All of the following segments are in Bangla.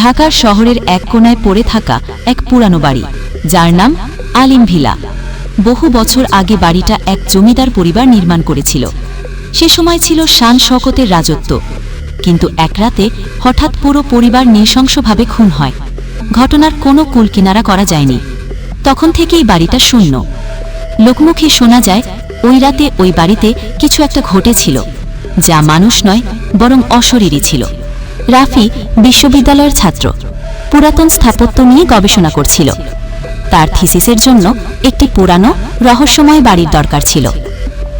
ঢাকার শহরের এক কোনায় পড়ে থাকা এক পুরানো বাড়ি, যার নাম আলিম ভিলা। বহু বছর আগে বাড়িটা এক জমিদার পরিবার নির্মাণ করেছিল। সে সময় ছিল শান শকতের রাজত্ব। কিন্তু এক রাতে হঠাৎ পুরো পরিবার নৃশংসভাবে খুন হয়। ঘটনার কোনো কুলকিনারা করা যায়নি। তখন থেকেই বাড়িটা শূন্য। লোকমুখে শোনা যায়, ওই রাতে ওই বাড়িতে কিছু একটা ঘটেছিল, যা মানুষ নয়, বরং অশরীরই ছিল। রাফি বিশ্ববিদ্যালয়ের ছাত্র। পুরাতন স্থাপত্য নিয়ে গবেষণা করছিল। তার থিসিসের জন্য একটি পুরানো, রহস্যময় বাড়ির দরকার ছিল।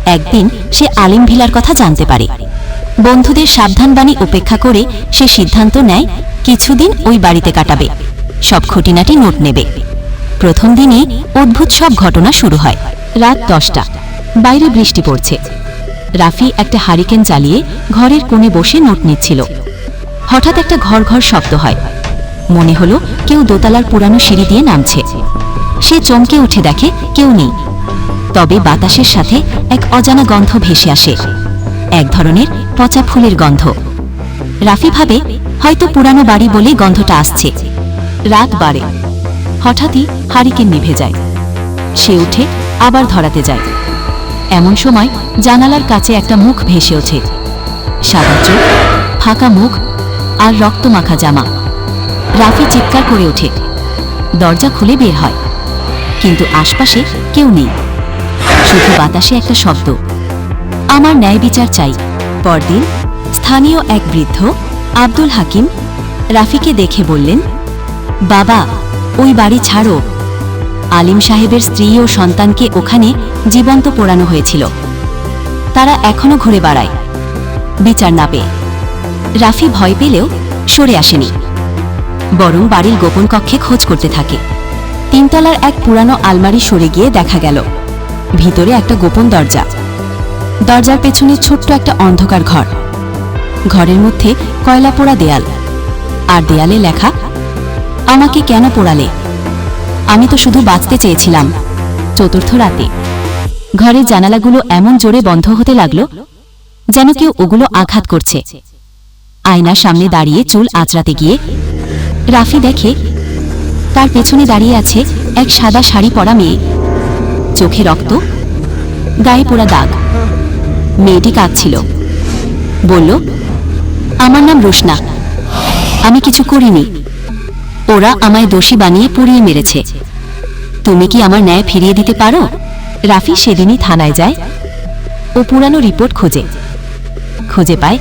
একদিন সে আলিম ভিলার কথা জানতে পারে। বন্ধুদের সাবধানবাণী উপেক্ষা করে সে সিদ্ধান্ত নেয়, কিছুদিন ওই বাড়িতে কাটাবে। সব খুঁটিনাটি নোট নেবে। প্রথম দিনই অদ্ভুত সব ঘটনা শুরু হয়। রাত দশটা। বাইরে বৃষ্টি পড়ছে। রাফি একটা হারিকেন চালিয়ে ঘরের কোণে বসে নোট নিচ্ছিল। হঠাৎ একটা ঘর ঘর শব্দ হয়। মনে হলো কেউ দোতলার পুরানো সিঁড়ি দিয়ে নামছে। সে চমকে উঠে দেখে কেউ নেই। তবে বাতাসের সাথে এক অজানা গন্ধ ভেসে আসে। এক ধরনের পচা ফুলের গন্ধ। রাফি ভাবে, হয়তো পুরানো বাড়ি বলে গন্ধটা আসছে। রাত বাড়ে। হঠাৎই হারিকেন নিভে যায়। সে উঠে আবার ধরাতে যায়। এমন সময় জানালার কাছে একটা মুখ ভেসে ওঠে। সাদা চোখ, ফাঁকা মুখ আর রক্তমাখা জামা। রাফি চিৎকার করে ওঠে। দরজা খুলে বের হয়। কিন্তু আশপাশে কেউ নেই। শুধু বাতাসে একটা শব্দ। আমার ন্যায় বিচার চাই। পরদিন স্থানীয় এক বৃদ্ধ, আব্দুল হাকিম, রাফিকে দেখে বললেন, বাবা, ওই বাড়ি ছাড়ো। আলিম সাহেবের স্ত্রী ও সন্তানকে ওখানে জীবন্ত পোড়ানো হয়েছিল। তারা এখনও ঘুরে বেড়ায়। বিচার না পেয়ে রাফি ভয় পেলেও সরে আসেনি। বরং বাড়ির গোপন কক্ষে খোঁজ করতে থাকে। তিনতলার এক পুরানো আলমারি সরে গিয়ে দেখা গেল। ভিতরে একটা গোপন দরজা। দরজার পেছনে ছোট্ট একটা অন্ধকার ঘর। ঘরের মধ্যে কয়লা পোড়া দেয়াল। আর দেয়ালে লেখা, আমাকে কেন পোড়ালে? আমি তো শুধু বাঁচতে চেয়েছিলাম। চতুর্থ রাতে। ঘরের জানালাগুলো এমন জোরে বন্ধ হতে লাগল, যেন কেউ ওগুলো আঘাত করছে। আয়নার সামনে দাঁড়িয়ে চুল আঁচড়াতে গিয়ে রাফি দেখে, তার পেছনে দাঁড়িয়ে আছে এক সাদা শাড়ি পরা মেয়ে। চোখে রক্ত, গায়ে পোড়া দাগ। মেয়েটি কাঁদছিল। বলল, আমার নাম রোশনা। আমি কিছু করিনি। ওরা আমায় দোষী বানিয়ে পুড়িয়ে মেরেছে। তুমি কি আমার ন্যায় ফিরিয়ে দিতে পারো? রাফি সেদিনই থানায় যায় ও পুরানো রিপোর্ট খোঁজে। খুঁজে পায়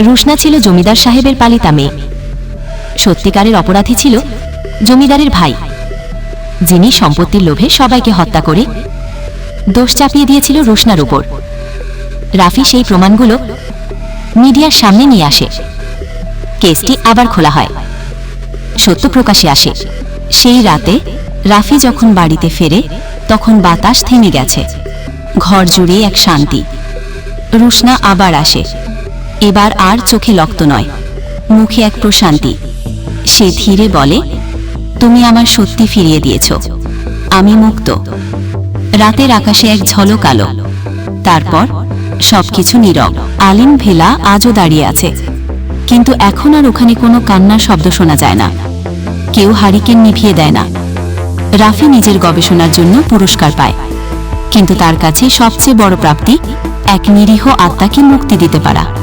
রুশনা ছিল জমিদার সাহেবের পালিতা মেয়ে। সত্যিকারের অপরাধী ছিল জমিদারের ভাই, যিনি সম্পত্তির লোভে সবাইকে হত্যা করে দোষ চাপিয়ে দিয়েছিল রুশনার উপর। রাফি সেই প্রমাণগুলো মিডিয়ার সামনে নিয়ে আসে। কেসটি আবার খোলা হয়। সত্য প্রকাশে আসে। সেই রাতে রাফি যখন বাড়িতে ফেরে, তখন বাতাস থেমে গেছে। ঘর জুড়ে এক শান্তি। রুশনা আবার আসে। এবার আর চোখে লক্ত নয়, মুখে এক প্রশান্তি। সে ধীরে বলে, তুমি আমার সত্যি ফিরিয়ে দিয়েছ, আমি মুক্ত। রাতের আকাশে এক ঝলক আলো। তারপর সবকিছু নীরব। আলিম ভেলা আজও দাঁড়িয়ে আছে। কিন্তু এখন আর ওখানে কোনো কান্নার শব্দ শোনা যায় না। কেউ হারিকেন নিভিয়ে দেয় না। রাফি নিজের গবেষণার জন্য পুরস্কার পায়। কিন্তু তার কাছে সবচেয়ে বড় প্রাপ্তি, এক নিরীহ আত্মাকে মুক্তি দিতে পারা।